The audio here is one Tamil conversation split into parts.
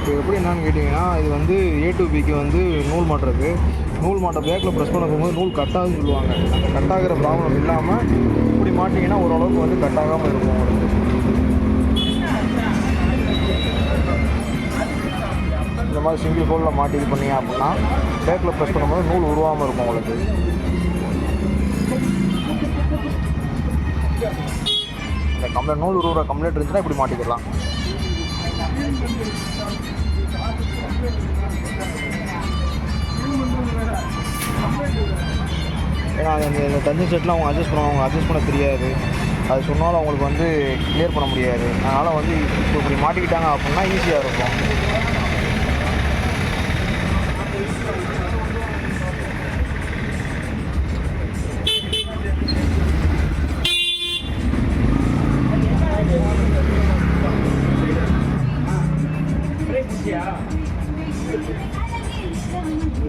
இப்போ எப்படி என்னன்னு கேட்டிங்கன்னா இது வந்து ஏ டு பிக்கு வந்து நூல் மாட்டுறது நூல் மாட்ட பேக்கில் ப்ரெஸ் பண்ண போகும்போது நூல் கட்டாதுன்னு சொல்லுவாங்க. அந்த கட்டாகிற ப்ராப்ளம் இல்லாமல் இப்படி மாட்டிங்கன்னா ஓரளவுக்கு வந்து கட்டாகாமல் இருக்கும் உங்களுக்கு. இந்த மாதிரி சிங்கிள் ஹோலில் மாட்டி இது பண்ணீங்க அப்படின்னா பேக்கில் ப்ரெஸ் பண்ணும்போது நூல் உருவாமல் இருக்கும் உங்களுக்கு. இந்த கம்ப்ளைண்ட் நூல் உருவுற கம்ப்ளைண்ட் இருந்துச்சுன்னா இப்படி மாட்டிக்கலாம் அவங்க அந்த இந்த தண்ணி செட்லாம் அவங்க அட்ஜஸ்ட் பண்ணுவாங்க அவங்க அட்ஜஸ்ட் பண்ண தெரியாது. அது சொன்னாலும் அவங்களுக்கு வந்து கிளியர் பண்ண முடியாது. அதனால் வந்து இப்போ இப்படி மாட்டிக்கிட்டாங்க அப்படின்னா ஈஸியாக இருக்கும்.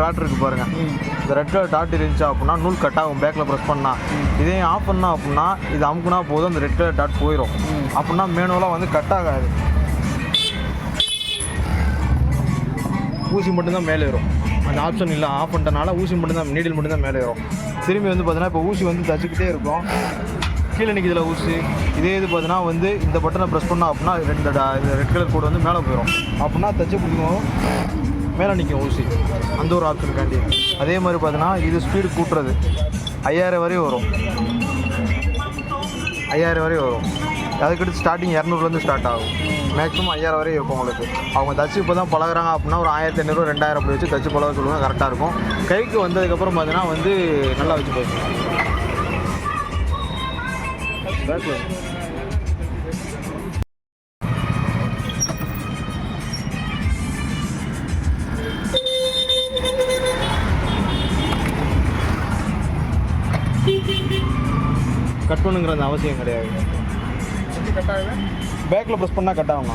டாட் இருக்கு பாருங்க. இந்த ரெட் கலர் டாட் இருந்துச்சு அப்படின்னா நூல் கட் ஆகும். பேக்கில் ப்ரெஸ் பண்ணா. இதே ஆஃப் பண்ணா அப்படின்னா இது அமுக்குனா போதும். அந்த ரெட் கலர் டாட் போயிடும் அப்படின்னா மேனுவலாக வந்து கட் ஆகாது. ஊசி மட்டும்தான் மேலே ஏறும். அந்த ஆப்ஷன் இல்லை. ஆஃப் பண்ணிட்டனால ஊசி மட்டும்தான் நீடில் மட்டும்தான் மேலே வரும் திரும்பி வந்து பார்த்தீங்கன்னா இப்போ ஊசி வந்து தச்சுக்கிட்டே இருக்கும். கீழே நிற்கிதுல ஊசி. இதே இது பார்த்தீங்கன்னா வந்து இந்த பட்டனை ப்ரெஸ் பண்ணோம் அப்படின்னா ரெண்டு ரெட் கலர் கோடு வந்து மேலே போயிடும் அப்படின்னா தச்சு பிடிக்கும் மேலே நிற்கும் ஊசி. அந்த ஒரு ஆப்ஷனுக்காண்டி அதே மாதிரி பார்த்தீங்கன்னா இது ஸ்பீடு கூட்டுறது. ஐயாயிரம் வரையும் வரும். ஐயாயிரம் வரையும் வரும். அதுக்கடுத்து ஸ்டார்டிங் இரநூறுலேருந்து ஸ்டார்ட் ஆகும். மேக்ஸிமம் ஐயாயிரம் வரையும் இருக்கும் உங்களுக்கு. அவங்க தச்சு இப்போ தான் பழகுறாங்க அப்படின்னா ஒரு ஆயிரத்தி ஐநூறு ரெண்டாயிரம் அப்படி வச்சு தச்சு பழக சொல்லுவாங்க கரெக்டாக இருக்கும். கைக்கு வந்ததுக்கப்புறம் பார்த்தீங்கன்னா வந்து நல்லா வச்சு போயிடும். கட் பண்ணுங்கிற அந்த அவசியம் கிடையாது. பேக்கில் ப்ரெஸ் பண்ணால் கட் ஆகுங்க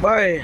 Bye.